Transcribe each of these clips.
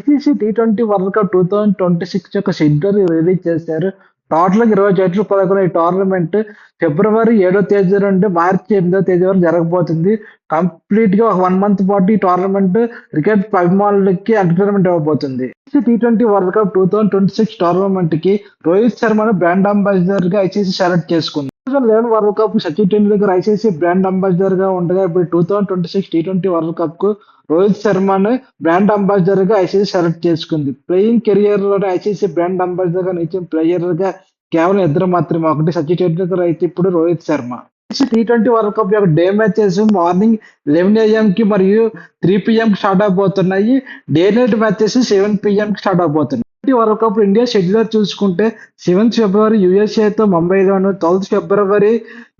ICC T twenty World Cup two thousand twenty six యొక్క schedule release చేశారు. Total ఇరవై జట్లు పదకొండు ఈ టోర్నమెంట్ ఫిబ్రవరి ఏడో తేదీ నుండి మార్చి ఎనిమిదో తేదీ వరకు జరగబోతుంది. కంప్లీట్గా ఒక వన్ మంత్ పాటు ఈ టోర్నమెంట్ క్రికెట్ అభిమానులకి entertainment ఇవ్వబోతుంది. T twenty World Cup two thousand twenty six టోర్నమెంట్కి Rohit శర్మను బ్రాండ్ అంబాసిడర్గా ఐసీసీ సెలెక్ట్ చేసుకుంది. Two thousand eleven World Cup Sachin Tendulkar ICC brand అంబాసిడర్గా ఉండగా ఇప్పుడు two thousand twenty six T twenty World కప్కు Rohit శర్మను brand అంబాసిడర్గా ICC select చేసుకుంది. Playing కెరియర్లో ICC brand అంబాసిడర్గా నిలిచిన ప్లేయర్గా కేవలం ఇద్దరు మాత్రమే. ఒకటి సచిన్ టెండూల్కర్ అయితే ఇప్పుడు Rohit Sharma. T twenty World Cup యొక్క day matches morning eleven AM కి మరియు త్రీ పిఎం కి start అవబోతున్నాయి day night matches seven PM కి start అవబోతున్నాయి T World Cup India schedule చూసుకుంటే సెవెంత్ ఫిబ్రవరి యుఎస్ఏతో ముంబైలోను ట్వెల్త్ ఫిబ్రవరి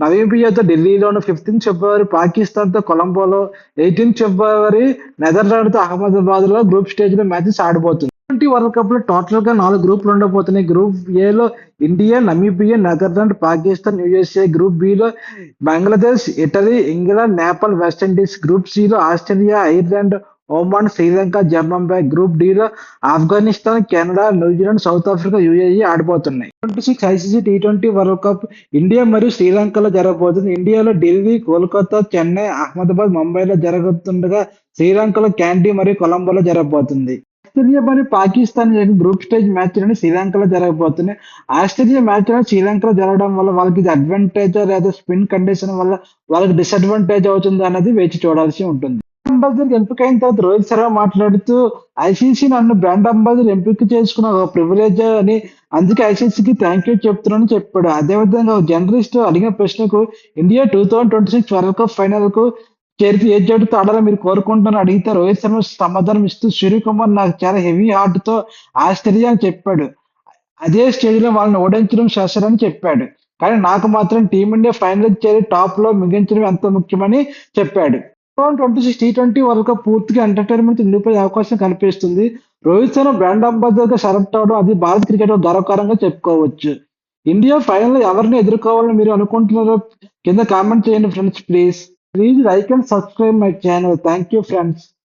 నవీబియాతో ఢిల్లీలోను ఫిఫ్టీన్త్ ఫిబ్రవరి పాకిస్తాన్తో కొలంబోలో ఎయిటీన్త్ ఫిబ్రవరి నెదర్లాండ్తో అహ్మదాబాద్లో గ్రూప్ స్టేజ్లో మ్యాచెస్ ఆడబోతుంది. ట్వంటీ వరల్డ్ కప్లో టోటల్గా నాలుగు గ్రూపులు ఉండబోతున్నాయి. గ్రూప్ ఏలో India Namibia Netherland Pakistan USA group below Bangladesh Italy England Nepal West Indies group సిలో ఆస్ట్రేలియా ఐర్లాండ్ ఒమాన్ శ్రీలంక జర్మన్బై group డిలో Afghanistan Canada New Zealand South Africa UAE ఆడిపోతున్నాయి. Twenty six ICC T twenty World Cup India మరియు శ్రీలంకలో జరగబోతుంది. ఇండియాలో ఢిల్లీ కోల్కతా చెన్నై అహ్మదాబాద్ ముంబైలో జరుగుతుండగా శ్రీలంకలో candy మరియు కొలంబోలో జరగబోతుంది. ఆస్ట్రేలియా మరియు పాకిస్తాన్ గ్రూప్ స్టేజ్ మ్యాచ్లను శ్రీలంకలో జరగబోతున్నాయి. ఆస్ట్రేలియా మ్యాచ్లో శ్రీలంకలో జరగడం వల్ల వాళ్ళకి ఇది అడ్వాంటేజ్ లేదా స్పిన్ కండిషన్ వల్ల వాళ్ళకి డిసడ్వాంటేజ్ అవుతుంది అనేది వేచి చూడాల్సి ఉంటుంది. అంబాసిడర్ ఎంపికైన తర్వాత రోహిత్ శర్మ మాట్లాడుతూ ఐసీసీ నన్ను బ్రాండ్ అంబాసిడర్ ఎంపిక చేసుకున్న ఒక ప్రివిలేజ్ అని. అందుకే ఐసీసీకి థ్యాంక్ యూ చెప్తున్నాను చెప్పాడు. అదేవిధంగా జర్నలిస్ట్ అడిగిన ప్రశ్నకు India two thousand twenty six World Cup ఫైనల్కు చేరితే ఏ జట్టుతో ఆడాలని మీరు కోరుకుంటున్నారు అడిగితే రోహిత్ శర్మ సమాధానం ఇస్తూ సూర్యకుమార్ నాకు చాలా హెవీ హార్ట్తో ఆశ్చర్య అని చెప్పాడు. అదే స్టేజ్ వాళ్ళని ఓడించడం శాస్త్రం అని చెప్పాడు. కానీ నాకు మాత్రం టీమిండియా ఫైనల్ చేరి టాప్లో మిగించడం ఎంత ముఖ్యమని చెప్పాడు. Twenty six T twenty World Cup పూర్తిగా ఎంటర్టైన్మెంట్ నిలిపే అవకాశం కనిపిస్తుంది రోహిత్ శర్మ బ్రాండ్ అంబాసిడర్గా సెలెక్ట్ అవడం అది భారత క్రికెట్ గర్వకారంగా చెప్పుకోవచ్చు. ఇండియా ఫైనల్ ఎవరిని ఎదుర్కోవాలని మీరు అనుకుంటున్నారో కింద కామెంట్ చేయండి friends please please like and subscribe my channel thank you friends